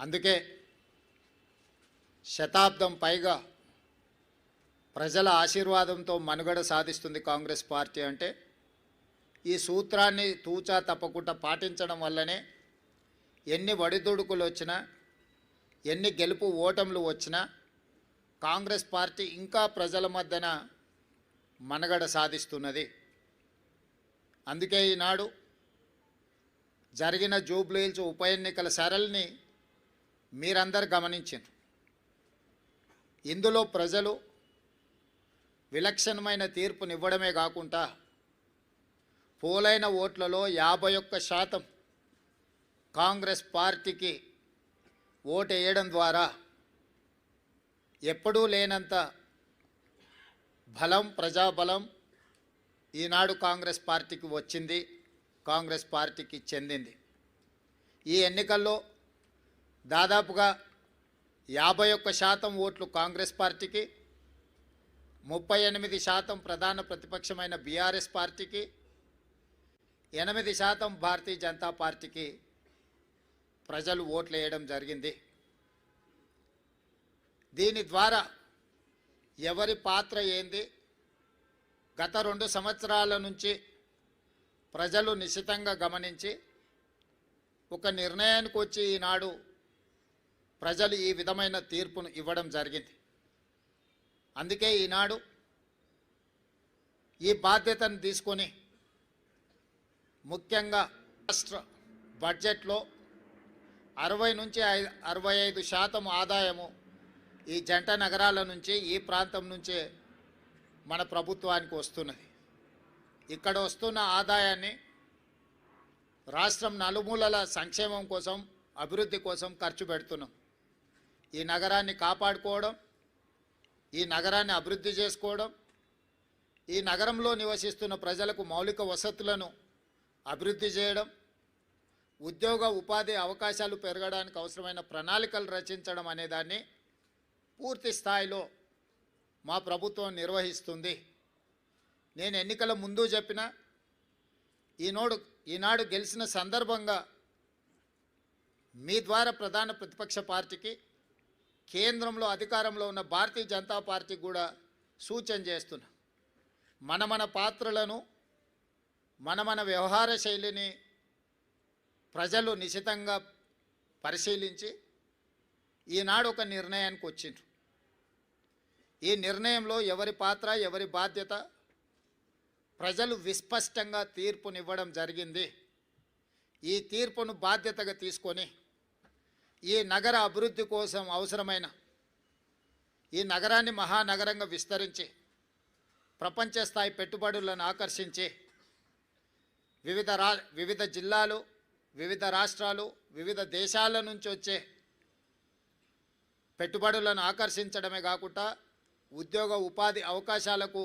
అందుకే శతాబ్దం పైగా ప్రజల ఆశీర్వాదంతో మనుగడ సాధిస్తుంది కాంగ్రెస్ పార్టీ అంటే ఈ సూత్రాన్ని తూచా తప్పకుండా పాటించడం వల్లనే ఎన్ని వడిదుడుకులు వచ్చినా ఎన్ని గెలుపు ఓటములు వచ్చినా కాంగ్రెస్ పార్టీ ఇంకా ప్రజల మధ్యన మనగడ సాధిస్తున్నది. అందుకే ఈనాడు జరిగిన జూబ్లీహిల్స్ ఉప ఎన్నికల సరళిని మీరందరు గమనించారు ఇందులో ప్రజలు విలక్షణమైన తీర్పునివ్వడమే కాకుండా పోలైన ఓట్లలో యాభై ఒక్క శాతం కాంగ్రెస్ పార్టీకి ఓటు వేయడం ద్వారా ఎప్పుడూ లేనంత బలం ప్రజాబలం ఈనాడు కాంగ్రెస్ పార్టీకి వచ్చింది కాంగ్రెస్ పార్టీకి చెందింది. ఈ ఎన్నికల్లో దాదాపుగా యాభై ఒక్క శాతం ఓట్లు కాంగ్రెస్ పార్టీకి ముప్పై ఎనిమిది శాతం ప్రధాన ప్రతిపక్షమైన బీఆర్ఎస్ పార్టీకి ఎనిమిది శాతం భారతీయ జనతా పార్టీకి ప్రజలు ఓట్లు వేయడం జరిగింది. దీని ద్వారా ఎవరి పాత్ర ఏంది? గత రెండు సంవత్సరాల నుంచి ప్రజలు నిశ్చితంగా గమనించి ఒక నిర్ణయానికి వచ్చి ఈనాడు ప్రజలు ఈ విధమైన తీర్పును ఇవ్వడం జరిగింది. అందుకే ఈనాడు ఈ బాధ్యతను తీసుకొని ముఖ్యంగా రాష్ట్ర బడ్జెట్లో అరవై నుంచి ఐ అరవై ఐదు శాతం ఆదాయము ఈ జంట నగరాల నుంచి ఈ ప్రాంతం నుంచే మన ప్రభుత్వానికి వస్తున్నది. ఇక్కడ వస్తున్న ఆదాయాన్ని రాష్ట్రం నలుమూలల సంక్షేమం కోసం అభివృద్ధి కోసం ఖర్చు పెడుతున్నాం. ఈ నగరాన్ని కాపాడుకోవడం ఈ నగరాన్ని అభివృద్ధి చేసుకోవడం ఈ నగరంలో నివసిస్తున్న ప్రజలకు మౌలిక వసతులను అభివృద్ధి చేయడం ఉద్యోగ ఉపాధి అవకాశాలు పెరగడానికి అవసరమైన ప్రణాళికలు రచించడం అనే దాన్ని పూర్తి స్థాయిలో మా ప్రభుత్వం నిర్వహిస్తుంది. నేను ఎన్నికల ముందు చెప్పిన ఈనాడు ఈనాడు గెలిచిన సందర్భంగా మీ ద్వారా ప్రధాన ప్రతిపక్ష పార్టీకి కేంద్రంలో అధికారంలో ఉన్న భారతీయ జనతా పార్టీ కూడా సూచన చేస్తున్నా. మన మన పాత్రలను మన మన వ్యవహార శైలిని ప్రజలు నిశితంగా పరిశీలించి ఈనాడు ఒక నిర్ణయానికి వచ్చిండ్రు. ఈ నిర్ణయంలో ఎవరి పాత్ర ఎవరి బాధ్యత ప్రజలు విస్పష్టంగా తీర్పునివ్వడం జరిగింది. ఈ తీర్పును బాధ్యతగా తీసుకొని ఈ నగర అభివృద్ధి కోసం అవసరమైన ఈ నగరాన్ని మహానగరంగా విస్తరించి ప్రపంచ స్థాయి పెట్టుబడులను ఆకర్షించి వివిధ రా వివిధ జిల్లాలు వివిధ రాష్ట్రాలు వివిధ దేశాల నుంచి వచ్చే పెట్టుబడులను ఆకర్షించడమే కాకుండా ఉద్యోగ ఉపాధి అవకాశాలకు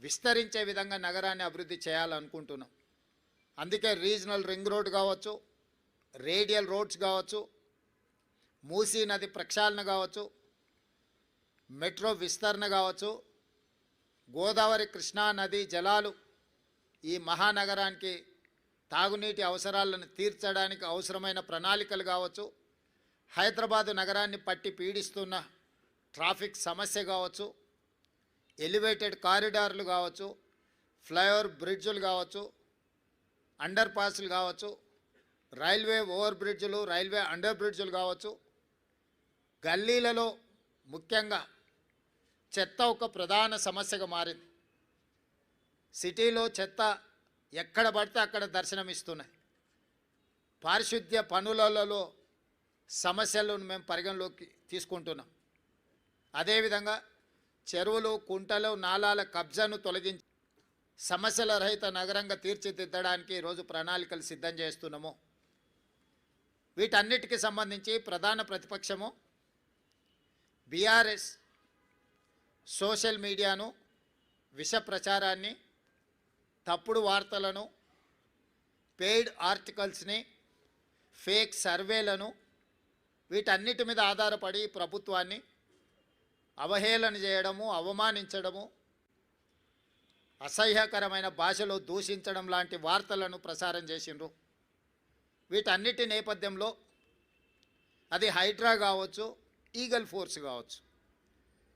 విస్తరించే విధంగా నగరాన్ని అభివృద్ధి చేయాలనుకుంటున్నాం. అందుకే రీజనల్ రింగ్ రోడ్ కావచ్చు రేడియల్ రోడ్స్ కావచ్చు మూసీ నది ప్రక్షాళన కావచ్చు మెట్రో విస్తరణ కావచ్చు గోదావరి కృష్ణా నది జలాలు ఈ మహానగరానికి తాగునీటి అవసరాలను తీర్చడానికి అవసరమైన ప్రణాళికలు కావచ్చు హైదరాబాదు నగరాన్ని పట్టి పీడిస్తున్న ట్రాఫిక్ సమస్య కావచ్చు ఎలివేటెడ్ కారిడార్లు కావచ్చు ఫ్లైఓవర్ బ్రిడ్జులు కావచ్చు అండర్ పాస్లు కావచ్చు రైల్వే ఓవర్ బ్రిడ్జ్లు రైల్వే అండర్ బ్రిడ్జులు కావచ్చు. గల్లీలలో ముఖ్యంగా చెత్త ఒక ప్రధాన సమస్యగా మారింది. సిటీలో చెత్త ఎక్కడ పడితే అక్కడ దర్శనమిస్తున్నాయి పారిశుద్ధ్య పనులలో సమస్యలను మేము పరిగణలోకి తీసుకుంటున్నాం. అదేవిధంగా చెరువులు కుంటలు నాలాల కబ్జాను తొలగించి సమస్యల రహిత నగరంగా తీర్చిదిద్దడానికి ఈరోజు ప్రణాళికలు సిద్ధం చేస్తున్నాము. వీటన్నిటికీ సంబంధించి ప్రధాన ప్రతిపక్షము బీఆర్ఎస్ సోషల్ మీడియాను విష ప్రచారాన్ని తప్పుడు వార్తలను పెయిడ్ ఆర్టికల్స్ని ఫేక్ సర్వేలను వీటన్నిటి మీద ఆధారపడి ప్రభుత్వాన్ని అవహేళన చేయడము అవమానించడము అసహ్యకరమైన భాషలో దూషించడం లాంటి వార్తలను ప్రసారం చేసిండ్రు. వీటన్నిటి నేపథ్యంలో అది హైడ్రా కావచ్చు ఈగల్ ఫోర్స్ కావచ్చు.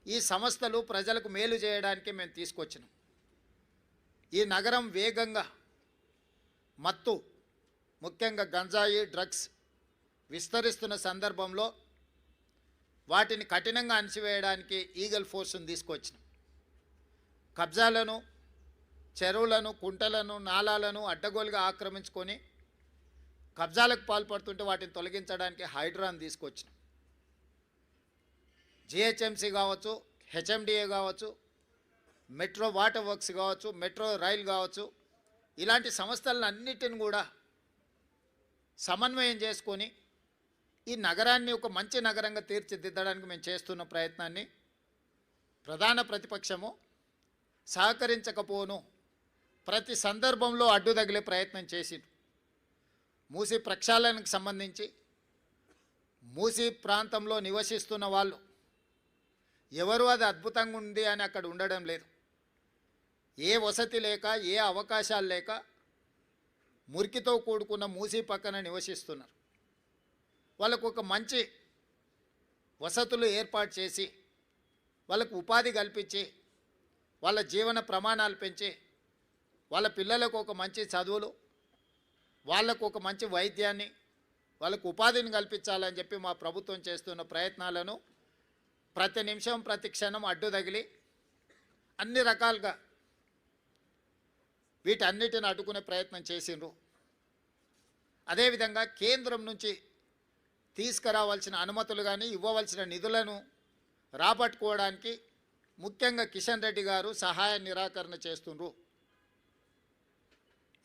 ఈ సంస్థలు ప్రజలకు మేలు చేయడానికి మేము తీసుకొచ్చినాం. ఈ నగరం వేగంగా మత్తు ముఖ్యంగా గంజాయి డ్రగ్స్ విస్తరిస్తున్న సందర్భంలో వాటిని కఠినంగా అణిచివేయడానికి ఈగల్ ఫోర్స్ను తీసుకొచ్చినాం. కబ్జాలను చెరువులను కుంటలను నాలాలను అడ్డగోలుగా ఆక్రమించుకొని కబ్జాలకు పాల్పడుతుంటే వాటిని తొలగించడానికి హైడ్రాన్ తీసుకొచ్చినాం. జిహెచ్ఎంసీ కావచ్చు హెచ్ఎండిఏ కావచ్చు మెట్రో వాటర్ వర్క్స్ కావచ్చు మెట్రో రైల్ కావచ్చు ఇలాంటి సంస్థలన్నిటిని కూడా సమన్వయం చేసుకొని ఈ నగరాన్ని ఒక మంచి నగరంగా తీర్చిదిద్దడానికి మేము చేస్తున్న ప్రయత్నాన్ని ప్రధాన ప్రతిపక్షము సహకరించకపోను ప్రతి సందర్భంలో అడ్డు తగిలే ప్రయత్నం చేసిండు. మూసీ ప్రక్షాళనకు సంబంధించి మూసీ ప్రాంతంలో నివసిస్తున్న వాళ్ళు ఎవరు అది అద్భుతంగా ఉంది అని అక్కడ ఉండడం లేదు. ఏ వసతి లేక ఏ అవకాశాలు లేక మురికితో కూడుకున్న మూసీ పక్కన నివసిస్తున్నారు. వాళ్ళకు ఒక మంచి వసతులు ఏర్పాటు చేసి వాళ్ళకు ఉపాధి కల్పించి వాళ్ళ జీవన ప్రమాణాలు పెంచి వాళ్ళ పిల్లలకు ఒక మంచి చదువులు వాళ్ళకు ఒక మంచి వైద్యాన్ని వాళ్ళకు ఉపాధిని కల్పించాలని చెప్పి మా ప్రభుత్వం చేస్తున్న ప్రయత్నాలను ప్రతి నిమిషం ప్రతి క్షణం అడ్డు తగిలి అన్ని రకాలుగా వీటన్నిటిని అడ్డుకునే ప్రయత్నం చేసిండ్రు. అదేవిధంగా కేంద్రం నుంచి తీసుకురావాల్సిన అనుమతులు కానీ ఇవ్వవలసిన నిధులను రాబట్టుకోవడానికి ముఖ్యంగా కిషన్ రెడ్డి గారు సహాయ నిరాకరణ చేస్తుండ్రు.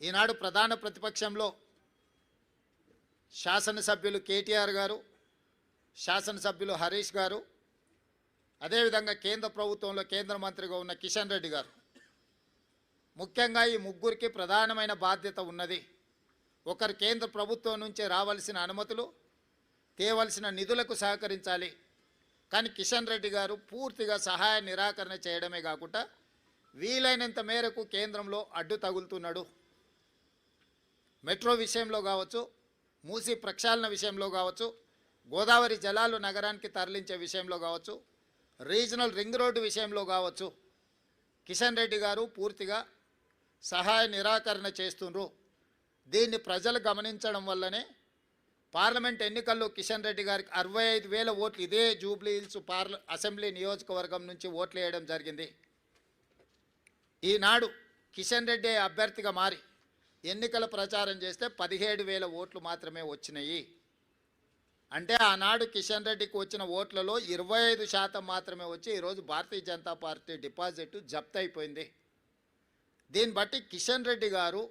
ఈనాడు ప్రధాన ప్రతిపక్షంలో శాసనసభ్యులు కేటీఆర్ గారు శాసనసభ్యులు హరీష్ గారు అదేవిధంగా కేంద్ర ప్రభుత్వంలో కేంద్ర మంత్రిగా ఉన్న కిషన్ రెడ్డి గారు. ముఖ్యంగా ఈ ముగ్గురికి ప్రధానమైన బాధ్యత ఉన్నది ఒకరు కేంద్ర ప్రభుత్వం నుంచి రావాల్సిన అనుమతులు తేవలసిన నిధులకు సహకరించాలి. కానీ కిషన్ రెడ్డి గారు పూర్తిగా సహాయ నిరాకరణ చేయడమే కాకుండా వీలైనంత మేరకు కేంద్రంలో అడ్డు తగులుతున్నాడు. మెట్రో విషయంలో కావచ్చు మూసి ప్రక్షాళన విషయంలో కావచ్చు గోదావరి జలాలు నగరానికి తరలించే విషయంలో కావచ్చు రీజనల్ రింగ్ రోడ్డు విషయంలో కావచ్చు కిషన్ రెడ్డి గారు పూర్తిగా సహాయ నిరాకరణ చేస్తుండ్రు. దీన్ని ప్రజలు గమనించడం వల్లనే పార్లమెంట్ ఎన్నికల్లో కిషన్ రెడ్డి గారికి అరవై ఐదు వేల ఓట్లు ఇదే జూబ్లీ హిల్స్ పార్ల అసెంబ్లీ నియోజకవర్గం నుంచి ఓట్లు వేయడం జరిగింది. ఈనాడు కిషన్ రెడ్డి అభ్యర్థిగా మారి ఎన్నికల ప్రచారం చేస్తే పదిహేడు వేల ఓట్లు మాత్రమే వచ్చినాయి. అంటే ఆనాడు కిషన్ రెడ్డికి వచ్చిన ఓట్లలో ఇరవై ఐదు శాతం మాత్రమే వచ్చి ఈరోజు భారతీయ జనతా పార్టీ డిపాజిట్ జప్తు అయిపోయింది. దీన్ని బట్టి కిషన్ రెడ్డి గారు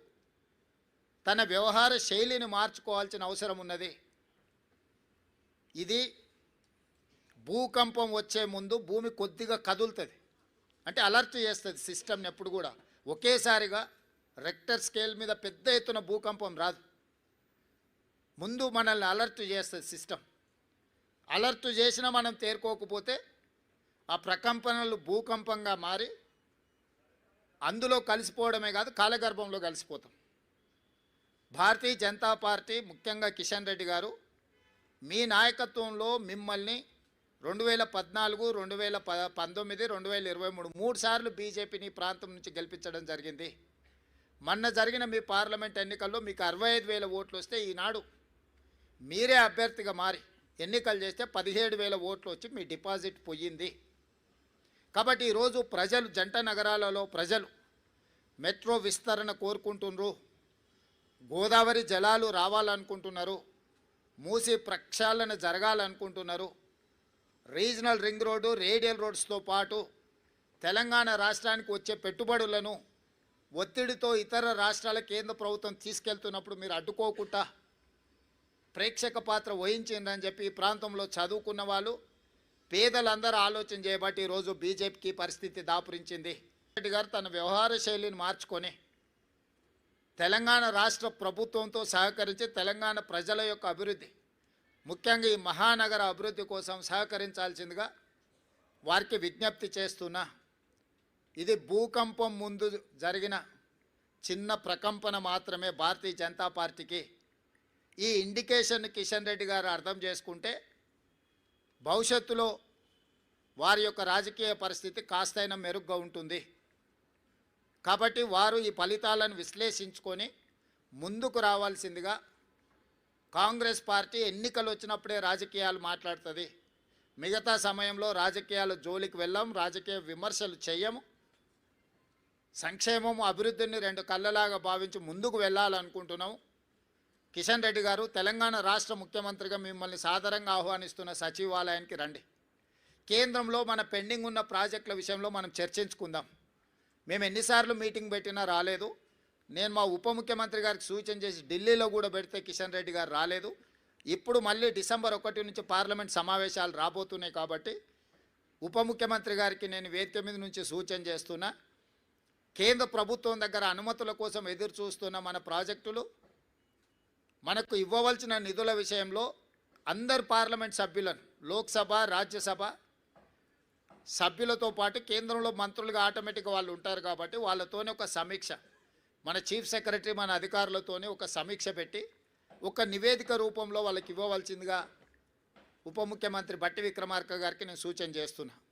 తన వ్యవహార శైలిని మార్చుకోవాల్సిన అవసరం ఉన్నది. ఇది భూకంపం వచ్చే ముందు భూమి కొద్దిగా కదులుతుంది. అంటే అలర్ట్ చేస్తుంది సిస్టమ్ని ఎప్పుడు కూడా. ఒకేసారిగా రెక్టర్ స్కేల్ మీద పెద్ద ఎత్తున భూకంపం రాదు. ముందు మనల్ని అలర్ట్ చేస్తుంది సిస్టమ్ అలర్ట్ చేసినా మనం తేరుకోకపోతే ఆ ప్రకంపనలు భూకంపంగా మారి అందులో కలిసిపోవడమే కాదు కాలగర్భంలో కలిసిపోతాం. భారతీయ జనతా పార్టీ ముఖ్యంగా కిషన్ రెడ్డి గారు మీ నాయకత్వంలో మిమ్మల్ని రెండు వేల పద్నాలుగు రెండు వేల ప పంతొమ్మిది రెండు వేల ఇరవై మూడు మూడు సార్లు బీజేపీని ప్రాంతం నుంచి గెలిపించడం జరిగింది. మొన్న జరిగిన మీ పార్లమెంట్ ఎన్నికల్లో మీకు అరవై ఐదు వేల ఓట్లు వస్తే ఈనాడు మీరే అభ్యర్థిగా మారి ఎన్నికలు చేస్తే పదిహేడు వేల ఓట్లు వచ్చి మీ డిపాజిట్ పోయింది. కాబట్టి ఈరోజు ప్రజలు జంట నగరాలలో ప్రజలు మెట్రో విస్తరణ కోరుకుంటున్నారు గోదావరి జలాలు రావాలనుకుంటున్నారు. మూసి ప్రక్షాళన జరగాలనుకుంటున్నారు. రీజనల్ రింగ్ రోడ్డు రేడియల్ రోడ్స్తో పాటు తెలంగాణ రాష్ట్రానికి వచ్చే పెట్టుబడులను ఒత్తిడితో ఇతర రాష్ట్రాల కేంద్ర ప్రభుత్వం తీసుకెళ్తున్నప్పుడు మీరు అడ్డుకోకుండా ప్రేక్షక పాత్ర వహించిందని చెప్పి ఈ ప్రాంతంలో చదువుకున్న వాళ్ళు పేదలందరూ ఆలోచన చేయబట్టి ఈరోజు బీజేపీకి పరిస్థితి దాపురించింది. రెడ్డి గారు తన వ్యవహార శైలిని మార్చుకొని తెలంగాణ రాష్ట్ర ప్రభుత్వంతో సహకరించి తెలంగాణ ప్రజల యొక్క అభివృద్ధి ముఖ్యంగా ఈ మహానగర అభివృద్ధి కోసం సహకరించాల్సిందిగా వారికి విజ్ఞప్తి చేస్తున్నా. ఇది భూకంపం ముందు జరిగిన చిన్న ప్రకంపన మాత్రమే భారతీయ జనతా పార్టీకి. ఈ ఇండికేషన్ కిషన్ రెడ్డి గారు అర్థం చేసుకుంటే భవిష్యత్తులో వారి యొక్క రాజకీయ పరిస్థితి కాస్తైనా మెరుగ్గా ఉంటుంది. కాబట్టి వారు ఈ ఫలితాలను విశ్లేషించుకొని ముందుకు రావాల్సిందిగా కాంగ్రెస్ పార్టీ ఎన్నికలు వచ్చినప్పుడే రాజకీయాలు మాట్లాడుతుంది. మిగతా సమయంలో రాజకీయాలు జోలికి వెళ్ళాం రాజకీయ విమర్శలు చేయము సంక్షేమము అభివృద్ధిని రెండు కళ్ళలాగా భావించి ముందుకు వెళ్ళాలనుకుంటున్నాం. కిషన్ రెడ్డి గారు తెలంగాణ రాష్ట్ర ముఖ్యమంత్రిగా మిమ్మల్ని సాదరంగా ఆహ్వానిస్తున్న సచివాలయానికి రండి. కేంద్రంలో మన పెండింగ్ ఉన్న ప్రాజెక్టుల విషయంలో మనం చర్చించుకుందాం. మేము ఎన్నిసార్లు మీటింగ్ పెట్టినా రాలేదు. నేను మా ఉప ముఖ్యమంత్రి గారికి సూచన చేసి ఢిల్లీలో కూడా పెడితే కిషన్ రెడ్డి గారు రాలేదు. ఇప్పుడు మళ్ళీ డిసెంబర్ ఒకటి నుంచి పార్లమెంట్ సమావేశాలు రాబోతున్నాయి కాబట్టి ఉప ముఖ్యమంత్రి గారికి నేను వేదిక మీద నుంచి సూచన చేస్తున్నా. కేంద్ర ప్రభుత్వం దగ్గర అనుమతుల కోసం ఎదురు చూస్తున్న మన ప్రాజెక్టులు మనకు ఇవ్వవలసిన నిధుల విషయంలో అందరు పార్లమెంట్ సభ్యులను లోక్సభ రాజ్యసభ సభ్యులతో పాటు కేంద్రంలో మంత్రులుగా ఆటోమేటిక్గా వాళ్ళు ఉంటారు కాబట్టి వాళ్ళతోనే ఒక సమీక్ష మన చీఫ్ సెక్రటరీ మన అధికారులతోనే ఒక సమీక్ష పెట్టి ఒక నివేదిక రూపంలో వాళ్ళకి ఇవ్వవలసిందిగా ఉప ముఖ్యమంత్రి బట్టి విక్రమార్క గారికి నేను సూచన చేస్తున్నాను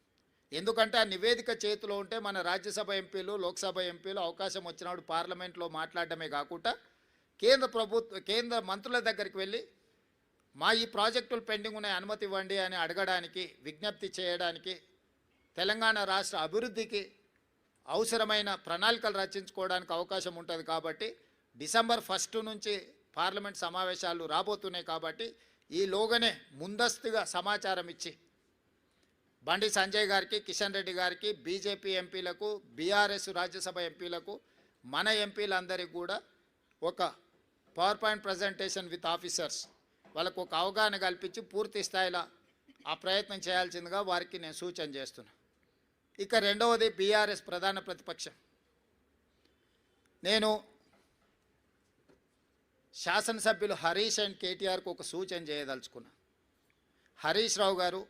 ఎందుకంటే ఆ నివేదిక చేతిలో ఉంటే మన రాజ్యసభ ఎంపీలు లోక్సభ ఎంపీలు అవకాశం వచ్చినప్పుడు పార్లమెంట్లో మాట్లాడడమే కాకుండా కేంద్ర ప్రభుత్వ కేంద్ర మంత్రుల దగ్గరికి వెళ్ళి మా ఈ ప్రాజెక్టులు పెండింగ్ ఉన్నాయి అనుమతి ఇవ్వండి అని అడగడానికి విజ్ఞప్తి చేయడానికి తెలంగాణ రాష్ట్ర అభివృద్ధికి అవసరమైన ప్రణాళికలు రచించుకోవడానికి అవకాశం ఉంటుంది కాబట్టి డిసెంబర్ ఫస్ట్ నుంచి పార్లమెంట్ సమావేశాలు రాబోతున్నాయి కాబట్టి ఈలోగానే ముందస్తుగా సమాచారం ఇచ్చి బండి సంజయ్ గారికి కిషన్ రెడ్డి గారికి బీజేపీ ఎంపీలకు బీఆర్ఎస్ రాజ్యసభ ఎంపీలకు మన ఎంపీలందరికీ కూడా ఒక power point presentation with officers వాళ్ళకు ఒక అవగాహన కల్పించి పూర్తి స్థాయిలో ఆ ప్రయత్నం చేయాల్సిందిగా వారికి నేను సూచన చేస్తున్నా. ఇక రెండవది బీఆర్ఎస్ ప్రధాన ప్రతిపక్షం. నేను శాసనసభ్యులు హరీష్ అండ్ కేటీఆర్కు ఒక సూచన చేయదలుచుకున్నా. హరీష్ రావు గారు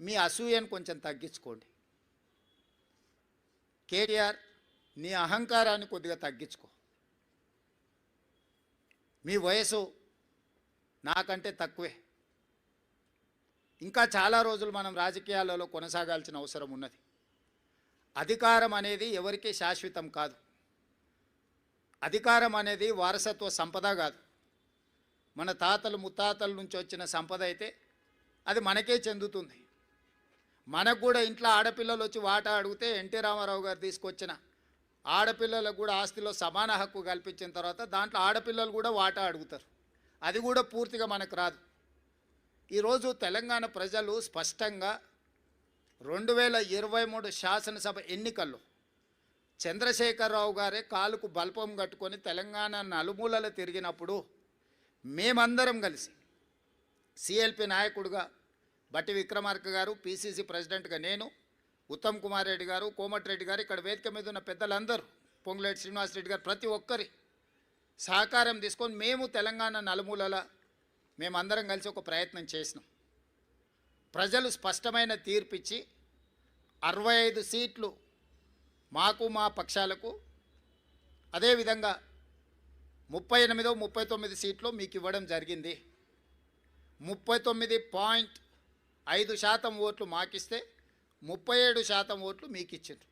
మీ అసూయను కొంచెం తగ్గించుకోండి. కేటీఆర్ నీ అహంకారాన్ని కొద్దిగా తగ్గించుకో. మీ వయసు నాకంటే తక్కువే. ఇంకా చాలా రోజులు మనం రాజకీయాలలో కొనసాగాల్సిన అవసరం ఉన్నది. అధికారం అనేది ఎవరికీ శాశ్వతం కాదు. అధికారం అనేది వారసత్వ సంపద కాదు. మన తాతలు ముత్తాతల నుంచి వచ్చిన సంపద అయితే అది మనకే చెందుతుంది. మనకు కూడా ఇంట్లో ఆడపిల్లలు వచ్చి వాటా అడిగితే ఎన్టీ రామారావు గారు తీసుకొచ్చిన. ఆడపిల్లలకు కూడా ఆస్తిలో సమాన హక్కు కల్పించిన తర్వాత దాంట్లో ఆడపిల్లలు కూడా వాటా అడుగుతారు. అది కూడా పూర్తిగా మనకు రాదు. ఈరోజు తెలంగాణ ప్రజలు స్పష్టంగా రెండు వేల ఇరవై మూడు శాసనసభ ఎన్నికల్లో చంద్రశేఖరరావు గారే కాలుకు బల్పం కట్టుకొని తెలంగాణ నలుమూలలు తిరిగినప్పుడు మేమందరం కలిసి సిఎల్పి నాయకుడుగా బట్టి విక్రమార్క గారు పిసిసి ప్రెసిడెంట్గా నేను ఉత్తమ్ కుమార్ రెడ్డి గారు కోమటిరెడ్డి గారు ఇక్కడ వేదిక మీద ఉన్న పెద్దలందరూ పొంగులేటి శ్రీనివాసరెడ్డి గారు ప్రతి ఒక్కరి సహకారం తీసుకొని మేము తెలంగాణ నలుమూలల మేమందరం కలిసి ఒక ప్రయత్నం చేసినాం. ప్రజలు స్పష్టమైన తీర్పిచ్చి అరవై ఐదు సీట్లు మాకు మా పక్షాలకు అదేవిధంగా ముప్పై ఎనిమిదో ముప్పై తొమ్మిది సీట్లు మీకు ఇవ్వడం జరిగింది. ముప్పై తొమ్మిది పాయింట్ ఐదు శాతం ఓట్లు మాకిస్తే ముప్పై ఏడు శాతం ఓట్లు మీకు ఇచ్చారు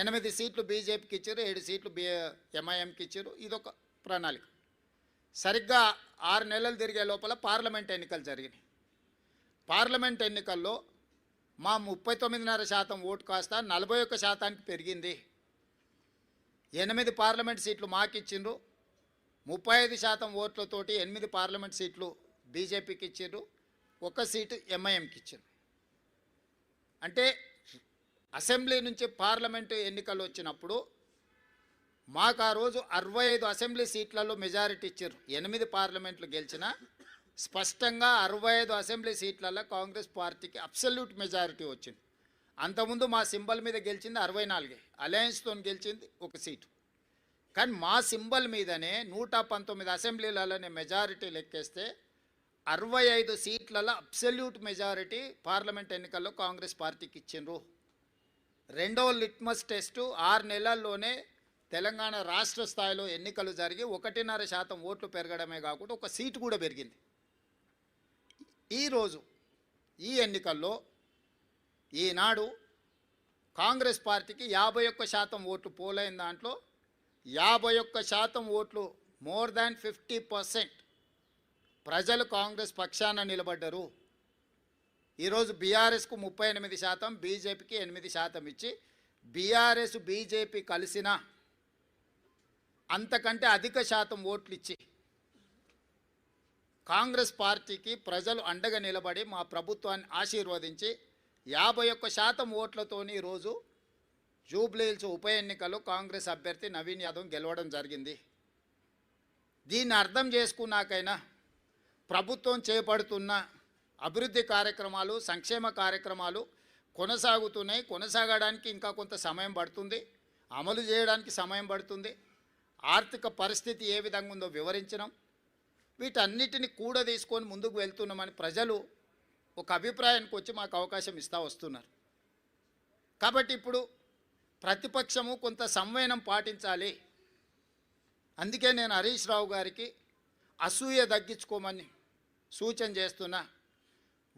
ఎనిమిది సీట్లు బీజేపీకి ఇచ్చారు ఏడు సీట్లు బి ఎంఐఎంకి ఇచ్చారు. ఇదొక ప్రణాళిక. సరిగ్గా ఆరు నెలలు తిరిగే లోపల పార్లమెంట్ ఎన్నికలు జరిగినాయి. పార్లమెంట్ ఎన్నికల్లో మా ముప్పై తొమ్మిదిన్నర శాతం ఓటు కాస్త నలభై ఒక్క శాతానికి పెరిగింది. ఎనిమిది పార్లమెంట్ సీట్లు మాకు ఇచ్చిండ్రు ముప్పై ఐదు శాతం ఓట్లతోటి ఎనిమిది పార్లమెంట్ సీట్లు బీజేపీకి ఇచ్చిండ్రు. ఒక సీటు ఎంఐఎంకి ఇచ్చారు. అంటే అసెంబ్లీ నుంచి పార్లమెంటు ఎన్నికలు వచ్చినప్పుడు మాకు ఆ రోజు అరవై ఐదు అసెంబ్లీ సీట్లలో మెజారిటీ ఇచ్చారు. ఎనిమిది పార్లమెంట్లు గెలిచిన స్పష్టంగా అరవై ఐదు అసెంబ్లీ సీట్లలో కాంగ్రెస్ పార్టీకి అబ్సల్యూట్ మెజారిటీ వచ్చింది. అంతకుముందు మా సింబల్ మీద గెలిచింది అరవై నాలుగే. అలయన్స్తో గెలిచింది ఒక సీటు. కానీ మా సింబల్ మీదనే నూట పంతొమ్మిది అసెంబ్లీలలోనే మెజారిటీ లెక్కేస్తే అరవై ఐదు సీట్లలో అబ్సల్యూట్ మెజారిటీ పార్లమెంట్ ఎన్నికల్లో కాంగ్రెస్ పార్టీకి ఇచ్చిండ్రు. రెండవ లిట్మస్ టెస్టు ఆరు నెలల్లోనే తెలంగాణ రాష్ట్ర స్థాయిలో ఎన్నికలు జరిగి ఒకటిన్నర శాతం ఓట్లు పెరగడమే కాకుండా ఒక సీటు కూడా పెరిగింది. ఈరోజు ఈ ఎన్నికల్లో ఈనాడు కాంగ్రెస్ పార్టీకి యాభై ఒక్క శాతం ఓట్లు పోలైన దాంట్లో యాభై ఒక్క శాతం ఓట్లు మోర్ దాన్ ఫిఫ్టీ పర్సెంట్ ప్రజలు కాంగ్రెస్ పక్షాన నిలబడ్డరు. ఈరోజు బీఆర్ఎస్కు ముప్పై ఎనిమిది శాతం బీజేపీకి ఎనిమిది శాతం ఇచ్చి బీఆర్ఎస్ బీజేపీ కలిసిన అంతకంటే అధిక శాతం ఓట్లు ఇచ్చి కాంగ్రెస్ పార్టీకి ప్రజలు అండగా నిలబడి మా ప్రభుత్వాన్ని ఆశీర్వదించి యాభై ఒక్క శాతం ఓట్లతోని ఈరోజు జూబ్లీహిల్స్ ఉప ఎన్నికలు కాంగ్రెస్ అభ్యర్థి నవీన్ యాదవ్ గెలవడం జరిగింది. దీన్ని అర్థం చేసుకున్నాకైనా ప్రభుత్వం చేపడుతున్న అభివృద్ధి కార్యక్రమాలు సంక్షేమ కార్యక్రమాలు కొనసాగుతున్నాయి. కొనసాగడానికి ఇంకా కొంత సమయం పడుతుంది. అమలు చేయడానికి సమయం పడుతుంది. ఆర్థిక పరిస్థితి ఏ విధంగా ఉందో వివరించడం వీటన్నిటిని కూడా తీసుకొని ముందుకు వెళ్తున్నామని ప్రజలు ఒక అభిప్రాయానికి వచ్చి మాకు అవకాశం ఇస్తూ వస్తున్నారు. కాబట్టి ఇప్పుడు ప్రతిపక్షము కొంత సంవయనం పాటించాలి. అందుకే నేను హరీష్ రావు గారికి అసూయ తగ్గించుకోమని సూచన చేస్తున్నా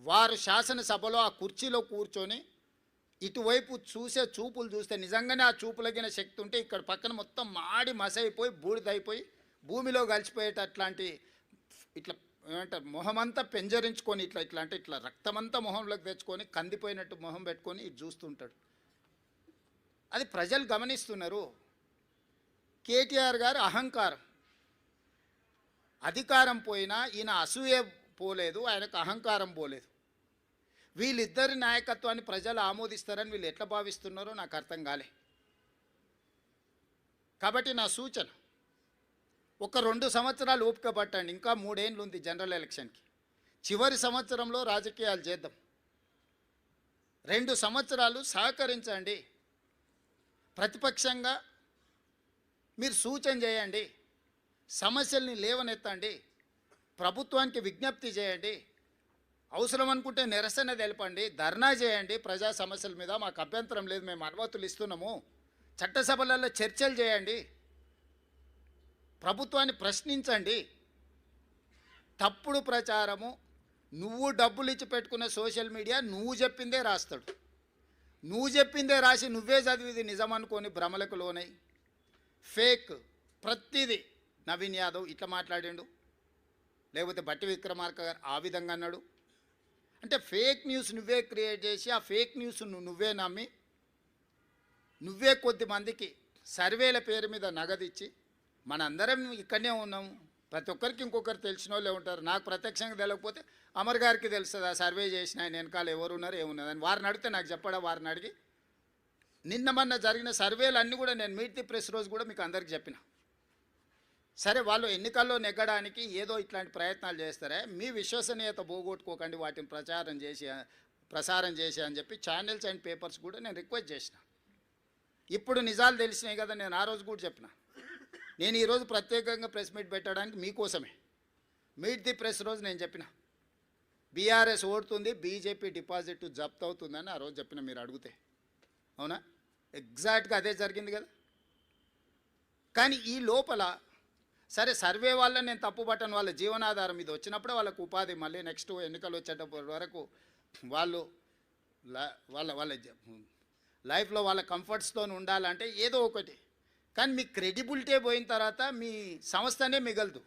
వారు శాసనసభలో ఆ కుర్చీలో కూర్చొని ఇటువైపు చూసే చూపులు చూస్తే నిజంగానే ఆ చూపులగిన శక్తి ఉంటే ఇక్కడ పక్కన మొత్తం మాడి మసైపోయి బూడిదైపోయి భూమిలో కలిసిపోయేటట్లాంటి ఇట్లా ఏమంటారు మొహమంతా పెంజరించుకొని ఇట్లా ఇట్లా అంటే ఇట్లా రక్తమంతా మొహంలోకి తెచ్చుకొని కందిపోయినట్టు మొహం పెట్టుకొని ఇది చూస్తుంటాడు. అది ప్రజలు గమనిస్తున్నారు. కేటీఆర్ గారు అహంకారం. అధికారం పోయినా ఈయన అసూయ పోలేదు ఆయనకు అహంకారం పోలేదు. వీళ్ళిద్దరి నాయకత్వాన్ని ప్రజలు ఆమోదిస్తారని వీళ్ళు ఎట్లా భావిస్తున్నారో నాకు అర్థం కాలే. కాబట్టి నా సూచన ఒక రెండు సంవత్సరాలు ఓపిక పట్టండి ఇంకా మూడేళ్ళు ఉంది జనరల్ ఎలక్షన్కి. చివరి సంవత్సరంలో రాజకీయాలు చేద్దాం. రెండు సంవత్సరాలు సహకరించండి. ప్రతిపక్షంగా మీరు సూచన చేయండి. సమస్యల్ని లేవనెత్తండి. ప్రభుత్వానికి విజ్ఞప్తి చేయండి. అవసరం అనుకుంటే నిరసన తెలపండి. ధర్నా చేయండి. ప్రజా సమస్యల మీద మాకు అభ్యంతరం లేదు. మేము అనుమతులు ఇస్తున్నాము. చట్టసభలలో చర్చలు చేయండి. ప్రభుత్వాన్ని ప్రశ్నించండి. తప్పుడు ప్రచారము నువ్వు డబ్బులు ఇచ్చి పెట్టుకున్న సోషల్ మీడియా నువ్వు చెప్పిందే రాస్తాడు. నువ్వు చెప్పిందే రాసి నువ్వే చదివిది నిజం అనుకొని భ్రమలకు లోనై. ఫేక్ ప్రతిదీ నవీన్ యాదవ్ ఇట్లా మాట్లాడిండు. లేకపోతే బట్టి విక్రమార్క గారు ఆ విధంగా అన్నాడు. అంటే ఫేక్ న్యూస్ నువ్వే క్రియేట్ చేసి ఆ ఫేక్ న్యూస్ నువ్వే నమ్మి నువ్వే కొద్ది మందికి సర్వేల పేరు మీద నగదిచ్చి మనందరం ఇక్కడనే ఉన్నాము. ప్రతి ఒక్కరికి ఇంకొకరు తెలిసిన వాళ్ళే ఉంటారు. నాకు ప్రత్యక్షంగా తెలియకపోతే అమర్ గారికి తెలుస్తుంది ఆ సర్వే చేసిన ఆయన వెనకాల ఎవరు ఉన్నారు ఏమున్నది వారిని అడిగితే నాకు చెప్పడా వారిని అడిగి నిన్న మొన్న జరిగిన సర్వేలు అన్నీ కూడా నేను మీట్ ది ప్రెస్ రోజు కూడా మీకు అందరికి చెప్పిన. సరే వాళ్ళు ఎన్నికల్లో నెగ్గడానికి ఏదో ఇట్లాంటి ప్రయత్నాలు చేస్తారే మీ విశ్వసనీయత పోగొట్టుకోకండి వాటిని ప్రచారం చేసి ప్రసారం చేసి అని చెప్పి ఛానల్స్ అండ్ పేపర్స్ కూడా నేను రిక్వెస్ట్ చేసిన. ఇప్పుడు నిజాలు తెలిసినాయి కదా నేను ఆ రోజు కూడా చెప్పిన. నేను ఈరోజు ప్రత్యేకంగా ప్రెస్ మీట్ పెట్టడానికి మీకోసమే. మీట్ ది ప్రెస్ రోజు నేను చెప్పిన. బీఆర్ఎస్ ఓడుతుంది బీజేపీ డిపాజిట్ జప్త్ అవుతుందని ఆ రోజు చెప్పిన మీరు అడిగితే. అవునా? ఎగ్జాక్ట్గా అదే జరిగింది కదా. కానీ ఈ లోపల సరే సర్వే వల్ల నేను తప్పు పట్టను. వాళ్ళ జీవనాధారం ఇది. వచ్చినప్పుడే వాళ్ళకు ఉపాధి మళ్ళీ నెక్స్ట్ ఎన్నికలు వచ్చేటప్పటి వరకు వాళ్ళు వాళ్ళ వాళ్ళ లైఫ్లో వాళ్ళ కంఫర్ట్స్తో ఉండాలంటే ఏదో ఒకటి. కానీ మీ క్రెడిబిలిటీ పోయిన తర్వాత మీ సంస్థనే మిగలదు.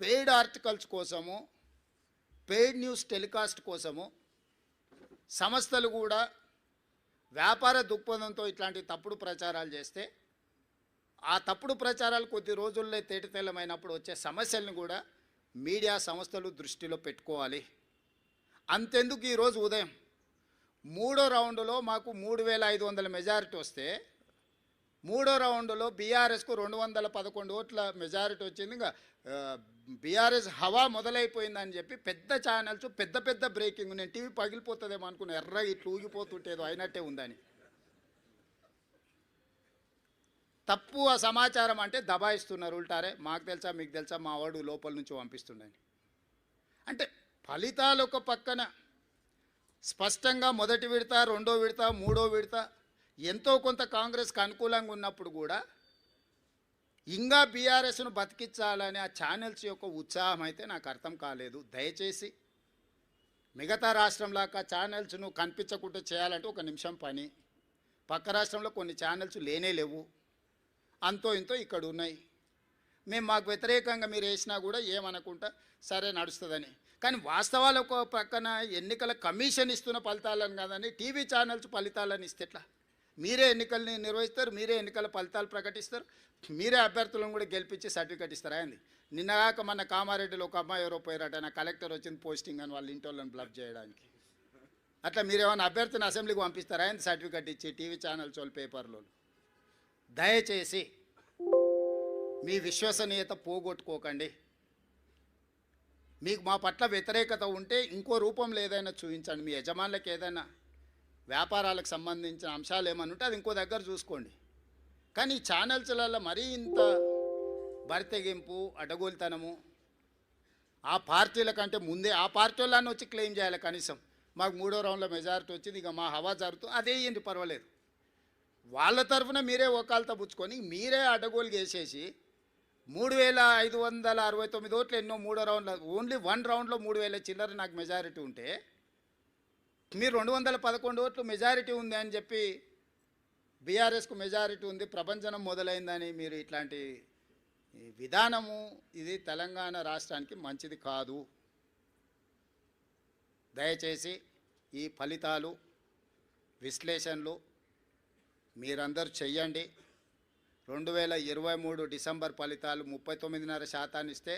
పెయిడ్ ఆర్టికల్స్ కోసము పెయిడ్ న్యూస్ టెలికాస్ట్ కోసము సంస్థలు కూడా వ్యాపార దృక్పథంతో ఇట్లాంటి తప్పుడు ప్రచారాలు చేస్తే ఆ తప్పుడు ప్రచారాలు కొద్ది రోజుల్లో తేటతెల్లమైనప్పుడు వచ్చే సమస్యలను కూడా మీడియా సంస్థలు దృష్టిలో పెట్టుకోవాలి. అంతెందుకు ఈరోజు ఉదయం? మూడో రౌండ్లో మాకు మూడు వేల ఐదు వందల మెజారిటీ వస్తే మూడో రౌండ్లో బీఆర్ఎస్కు రెండు వందల పదకొండు ఓట్ల మెజారిటీ వచ్చింది. ఇంకా బీఆర్ఎస్ హవా మొదలైపోయిందని చెప్పి పెద్ద ఛానల్స్ పెద్ద పెద్ద బ్రేకింగ్. నేను టీవీ పగిలిపోతుందేమో అనుకున్న ఎర్ర ఇట్లా ఊగిపోతుంటేదో అయినట్టే ఉందని. తప్పు ఆ సమాచారం అంటే దబాయిస్తున్నారు ఉల్టారే. మాకు తెలుసా మీకు తెలుసా మా వాడు లోపల నుంచి పంపిస్తుండని అంటే ఫలితాలు ఒక పక్కన. స్పష్టంగా మొదటి విడత రెండో విడత మూడో విడత ఎంతో కొంత కాంగ్రెస్కి అనుకూలంగా ఉన్నప్పుడు కూడా ఇంకా బీఆర్ఎస్ను బతికించాలని ఆ ఛానల్స్ యొక్క ఉత్సాహం అయితే నాకు అర్థం కాలేదు. దయచేసి మిగతా రాష్ట్రంలాగా ఛానల్స్ను కనిపించకుండా చేయాలంటే ఒక నిమిషం పని. పక్క రాష్ట్రంలో కొన్ని ఛానల్స్ లేనే లేవు. అంతో ఇంతో ఇక్కడ ఉన్నాయి మేము మాకు వ్యతిరేకంగా మీరు వేసినా కూడా ఏమనుకుంటా సరే నడుస్తుందని. కానీ వాస్తవాలు ఒక పక్కన ఎన్నికల కమిషన్ ఇస్తున్న ఫలితాలను కాదని టీవీ ఛానల్స్ ఫలితాలను ఇస్తే ఎట్లా? మీరే ఎన్నికల్ని నిర్వహిస్తారు మీరే ఎన్నికల ఫలితాలు ప్రకటిస్తారు మీరే అభ్యర్థులను కూడా గెలిపించి సర్టిఫికేట్ ఇస్తారు అయింది నిన్నగాక మన కామారెడ్డిలో ఒక అమ్మాయి ఎవరో పోయారట నా కలెక్టర్ వచ్చింది పోస్టింగ్ అని వాళ్ళ ఇంటి వాళ్ళని బ్లబ్ చేయడానికి. అట్లా మీరేమైనా అభ్యర్థిని అసెంబ్లీకి పంపిస్తారా అయింది సర్టిఫికేట్ ఇచ్చి టీవీ ఛానల్స్ వాళ్ళు పేపర్లో దయచేసి మీ విశ్వసనీయత పోగొట్టుకోకండి. మీకు మా పట్ల వ్యతిరేకత ఉంటే ఇంకో రూపం ఏదైనా చూపించండి. మీ యజమానులకు ఏదైనా వ్యాపారాలకు సంబంధించిన అంశాలు ఏమైనా ఉంటే అది ఇంకో దగ్గర చూసుకోండి. కానీ ఈ ఛానల్స్లలో మరీ ఇంత బరితెగింపు అడగోలుతనము ఆ పార్టీల కంటే ముందే ఆ పార్టీ వాళ్ళని వచ్చి క్లెయిమ్ చేయాలి కనీసం. మాకు మూడో రౌండ్లో మెజారిటీ వచ్చింది ఇక మా హవా జరుగుతుంది అదే ఏంటి పర్వాలేదు. వాళ్ళ తరఫున మీరే ఒకాలతో పుచ్చుకొని మీరే అడ్డగోలు వేసేసి మూడు వేల ఐదు వందల అరవై తొమ్మిది ఓట్లు ఎన్నో మూడో రౌండ్లో ఓన్లీ వన్ రౌండ్లో మూడు వేల చిల్లర నాకు మెజారిటీ ఉంటే మీరు రెండు వందల పదకొండు ఓట్లు మెజారిటీ ఉంది అని చెప్పి బీఆర్ఎస్కు మెజారిటీ ఉంది ప్రపంచనం మొదలైందని మీరు ఇట్లాంటి విధానము ఇది తెలంగాణ రాష్ట్రానికి మంచిది కాదు. దయచేసి ఈ ఫలితాలు విశ్లేషణలు మీరందరూ చెయ్యండి. రెండు వేల ఇరవై మూడు డిసెంబర్ ఫలితాలు ముప్పై తొమ్మిదిన్నర శాతాన్ని ఇస్తే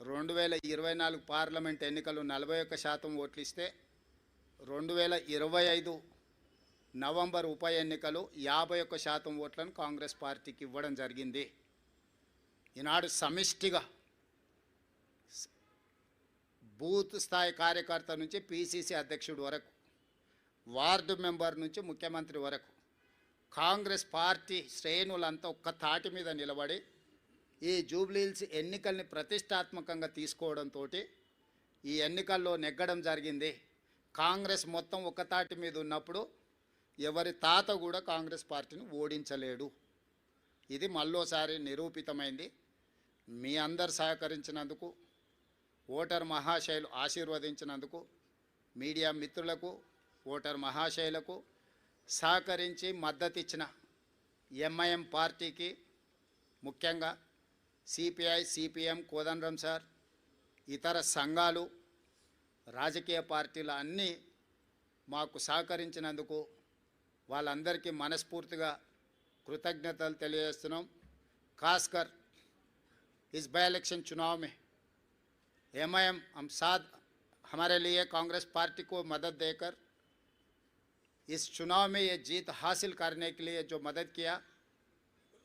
రెండు వేల ఇరవై నాలుగు పార్లమెంట్ ఎన్నికలు నలభై ఒక్క శాతం ఓట్లు ఇస్తే రెండు వేల ఇరవై ఐదు నవంబర్ ఉప ఎన్నికలు యాభై ఒక్క శాతం ఓట్లను కాంగ్రెస్ పార్టీకి ఇవ్వడం జరిగింది. ఈనాడు సమిష్టిగా బూత్ స్థాయి కార్యకర్త నుంచి పీసీసీ అధ్యక్షుడు వరకు వార్డు మెంబర్ నుంచి ముఖ్యమంత్రి వరకు కాంగ్రెస్ పార్టీ శ్రేణులంతా ఒక్క తాటి మీద నిలబడి ఈ జూబ్లీహిల్స్ ఎన్నికల్ని ప్రతిష్టాత్మకంగా తీసుకోవడంతో ఈ ఎన్నికల్లో నెగ్గడం జరిగింది. కాంగ్రెస్ మొత్తం ఒక తాటి మీద ఉన్నప్పుడు ఎవరి తాత కూడా కాంగ్రెస్ పార్టీని ఓడించలేడు. ఇది మళ్ళోసారి నిరూపితమైంది. మీ అందరు సహకరించినందుకు ఓటర్ మహాశైలు ఆశీర్వదించినందుకు మీడియా మిత్రులకు ఓటర్ మహాశైలకు సహకరించి మద్దతు ఇచ్చిన ఎంఐఎం పార్టీకి ముఖ్యంగా సిపిఐ సిపిఎం కోదండరం సార్ ఇతర సంఘాలు రాజకీయ పార్టీలు అన్నీ మాకు సహకరించినందుకు వాళ్ళందరికీ మనస్ఫూర్తిగా కృతజ్ఞతలు తెలియజేస్తున్నాం खासकर इस बाई इलेक्शन चुनाव में एमआईएम हम साथ हमारे लिए कांग्रेस पार्टी को मदद देकर इस चुनाव में ये जीत हासिल करने के लिए जो मदद किया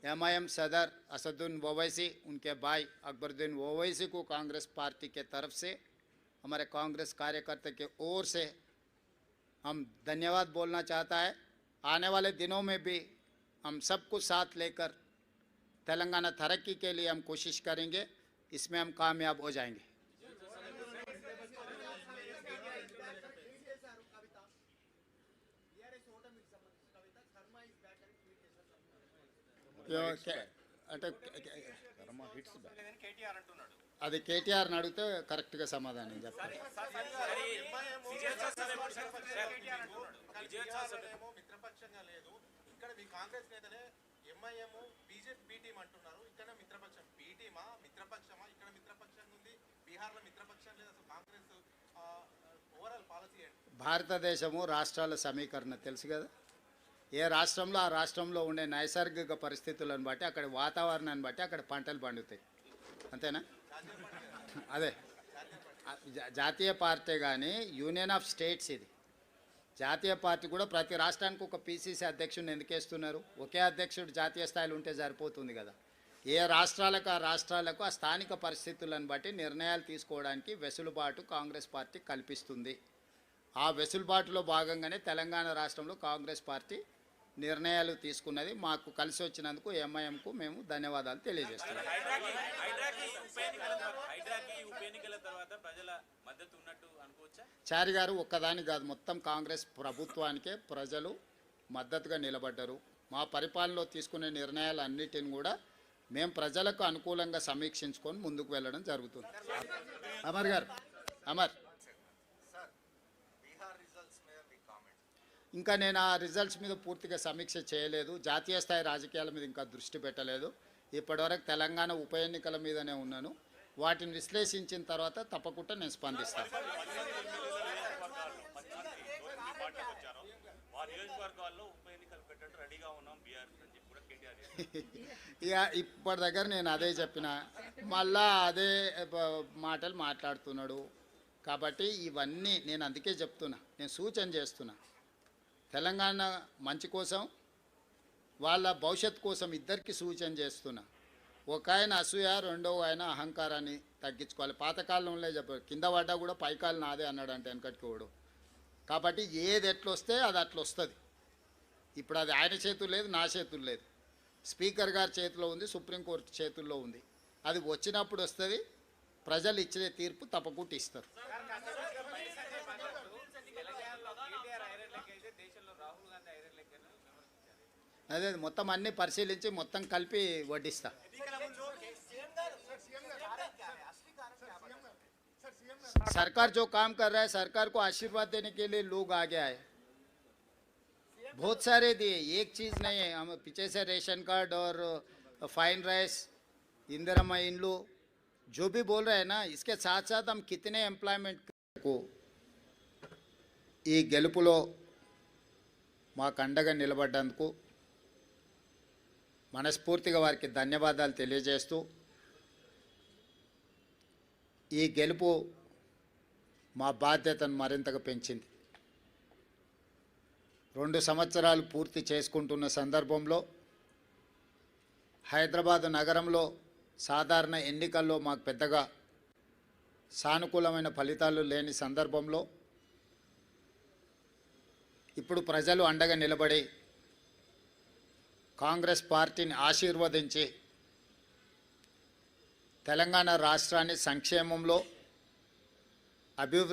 एमआईएम सदर असदुद्दीन ओवैसी, उनके भाई अकबरुद्दीन ओवैसी को कांग्रेस पार्टी के तरफ़ से, हमारे कांग्रेस कार्यकर्ता के ओर से हम धन्यवाद बोलना चाहता है। आने वाले दिनों में भी हम सबको साथ लेकर तेलंगाना तरक्की के लिए हम कोशिश करेंगे। इसमें हम कामयाब हो जाएँगे। అంటే కేటీఆర్ అంటున్నాడు అది కేటీఆర్ని అడిగితే కరెక్ట్గా సమాధానం చెప్తాను ఏమో మిత్రపక్షంగా లేదు ఇక్కడ మీ కాంగ్రెస్ నేతలే ఎంఐఎం బీజేపీ బి టీం అంటున్నారు ఇక్కడ మిత్రపక్షం బి టీమా మిత్రపక్షమా ఇక్కడ మిత్రపక్షంగా ఉంది బీహార్లో మిత్రపక్షం లేదు అసలు కాంగ్రెస్ ఓవరాల్ పాలసీ ఏంటి భారతదేశము రాష్ట్రాల సమీకరణ తెలుసు కదా ఏ రాష్ట్రంలో ఆ రాష్ట్రంలో ఉండే నైసర్గిక పరిస్థితులను బట్టి అక్కడ వాతావరణాన్ని బట్టి అక్కడ పంటలు పండుతాయి. అంతేనా? అదే. జాతీయ పార్టీ కానీ యూనియన్ ఆఫ్ స్టేట్స్ ఇది. జాతీయ పార్టీ కూడా ప్రతి రాష్ట్రానికి ఒక పీసీసీ అధ్యక్షుడిని ఎందుకేస్తున్నారు? ఒకే అధ్యక్షుడు జాతీయ స్థాయిలో ఉంటే సరిపోతుంది కదా. ఏ రాష్ట్రాలకు ఆ రాష్ట్రాలకు ఆ స్థానిక పరిస్థితులను బట్టి నిర్ణయాలు తీసుకోవడానికి వెసులుబాటు కాంగ్రెస్ పార్టీ కల్పిస్తుంది. ఆ వెసులుబాటులో భాగంగానే తెలంగాణ రాష్ట్రంలో కాంగ్రెస్ పార్టీ నిర్ణయాలు తీసుకున్నది మాకు కలిసి వచ్చినందుకు ఎంఐఎంకు మేము ధన్యవాదాలు తెలియజేస్తున్నాం. చారి గారు ఒక్కదాని కాదు మొత్తం కాంగ్రెస్ ప్రభుత్వానికే ప్రజలు మద్దతుగా నిలబడ్డారు. మా పరిపాలనలో తీసుకునే నిర్ణయాలన్నిటిని కూడా మేము ప్రజలకు అనుకూలంగా సమీక్షించుకొని ముందుకు వెళ్ళడం జరుగుతుంది. అమర్ గారు అమర్ బీహార్ రిజల్ట్స్ మీద మీ కామెంట్ ఇంకా నేను ఆ రిజల్ట్స్ మీద పూర్తిగా సమీక్ష చేయలేదు. జాతీయ స్థాయి రాజకీయాల మీద ఇంకా దృష్టి పెట్టలేదు. ఇప్పటివరకు తెలంగాణ ఉప ఎన్నికల మీదనే ఉన్నాను. వాటిని విశ్లేషించిన తర్వాత తప్పకుండా నేను స్పందిస్తాను. ఇక ఇప్పటి దగ్గర నేను అదే చెప్పిన మళ్ళా అదే మాటలు మాట్లాడుతున్నాడు. కాబట్టి ఇవన్నీ నేను అందుకే చెప్తున్నా. నేను సూచన చేస్తున్నా. తెలంగాణ మంచి కోసం వాళ్ళ భవిష్యత్ కోసం ఇద్దరికి సూచన చేస్తున్నా. ఒక ఆయన అసూయ రెండో ఆయన అహంకారాన్ని తగ్గించుకోవాలి. పాతకాలంలో చెప్పారు కింద పడ్డా కూడా పైకాలు నాదే అన్నాడు అంటే వెనకటికి వాడు కాబట్టి ఏది ఎట్లా వస్తే అది అట్లా వస్తుంది ఇప్పుడు అది ఆయన చేతులు లేదు నా చేతులు లేదు. స్పీకర్ గారి చేతిలో ఉంది సుప్రీంకోర్టు చేతుల్లో ఉంది. అది వచ్చినప్పుడు వస్తుంది ప్రజలు ఇచ్చే తీర్పు తప్పకుండా ఇస్తారు. అదే మొత్తం అన్ని పరిశీలించి మొత్తం కలిపి వడ్డిస్తా सरकार जो काम कर रहा है सरकार को आशीर्वाद देने के लिए लोग आगे आए बहुत सारे दिए एक चीज़ नहीं है हम पीछे से रेशन कार्ड और फाइन राइस इंदिरा इंड्लू जो भी बोल रहे हैं ना इसके साथ साथ हम कितने एम्प्लॉयमेंट को ఈ గెలుపులో మాకు అండగా నిలబడ్డందుకు మనస్ఫూర్తిగా వారికి ధన్యవాదాలు తెలియజేస్తూ ఈ గెలుపు మా బాధ్యతను మరింతగా పెంచింది. రెండు సంవత్సరాలు పూర్తి చేసుకుంటున్న సందర్భంలో హైదరాబాద్ నగరంలో సాధారణ ఎన్నికల్లో మాకు పెద్దగా సానుకూలమైన ఫలితాలు లేని సందర్భంలో ఇప్పుడు ప్రజలు అండగా నిలబడి కాంగ్రెస్ పార్టీని ఆశీర్వదించి తెలంగాణ రాష్ట్రాన్ని సంక్షేమంలో అభివృద్ధి